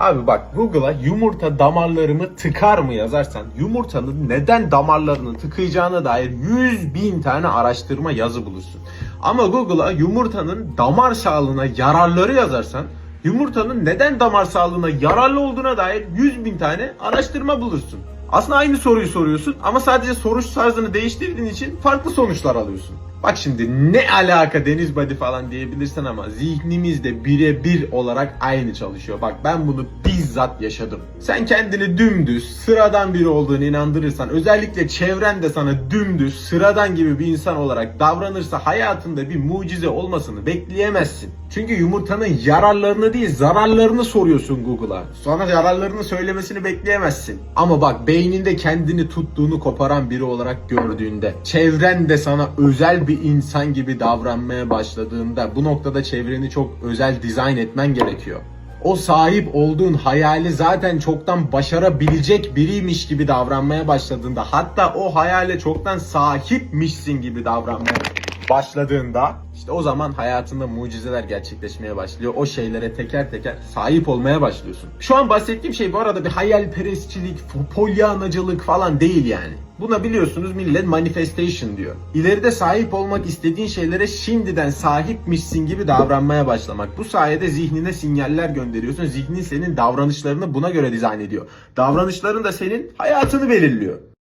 Abi bak Google'a yumurta damarlarımı tıkar mı yazarsan yumurtanın neden damarlarını tıkayacağına dair 100 bin tane araştırma yazı bulursun. Ama Google'a yumurtanın damar sağlığına yararları yazarsan yumurtanın neden damar sağlığına yararlı olduğuna dair 100 bin tane araştırma bulursun. Aslında aynı soruyu soruyorsun ama sadece soruş tarzını değiştirdiğin için farklı sonuçlar alıyorsun. Bak şimdi ne alaka Deniz Body falan diyebilirsin ama zihnimizde birebir olarak aynı çalışıyor. Bak ben bunu bizzat yaşadım. Sen kendini dümdüz, sıradan biri olduğunu inandırırsan, özellikle çevren de sana dümdüz, sıradan gibi bir insan olarak davranırsa hayatında bir mucize olmasını bekleyemezsin. Çünkü yumurtanın yararlarını değil zararlarını soruyorsun Google'a. Sana yararlarını söylemesini bekleyemezsin. Ama bak beyninde kendini tuttuğunu koparan biri olarak gördüğünde, çevren de sana özel bir insan gibi davranmaya başladığında bu noktada çevreni çok özel dizayn etmen gerekiyor. O sahip olduğun hayali zaten çoktan başarabilecek biriymiş gibi davranmaya başladığında hatta o hayale çoktan sahipmişsin gibi davranmaya başladığında işte o zaman hayatında mucizeler gerçekleşmeye başlıyor. O şeylere teker teker sahip olmaya başlıyorsun. Şu an bahsettiğim şey bu arada bir hayalperestçilik, polyanacılık falan değil yani. Buna biliyorsunuz millet manifestation diyor. İleride sahip olmak istediğin şeylere şimdiden sahipmişsin gibi davranmaya başlamak. Bu sayede zihnine sinyaller gönderiyorsun. Zihnin senin davranışlarını buna göre dizayn ediyor. Davranışların da senin hayatını belirliyor.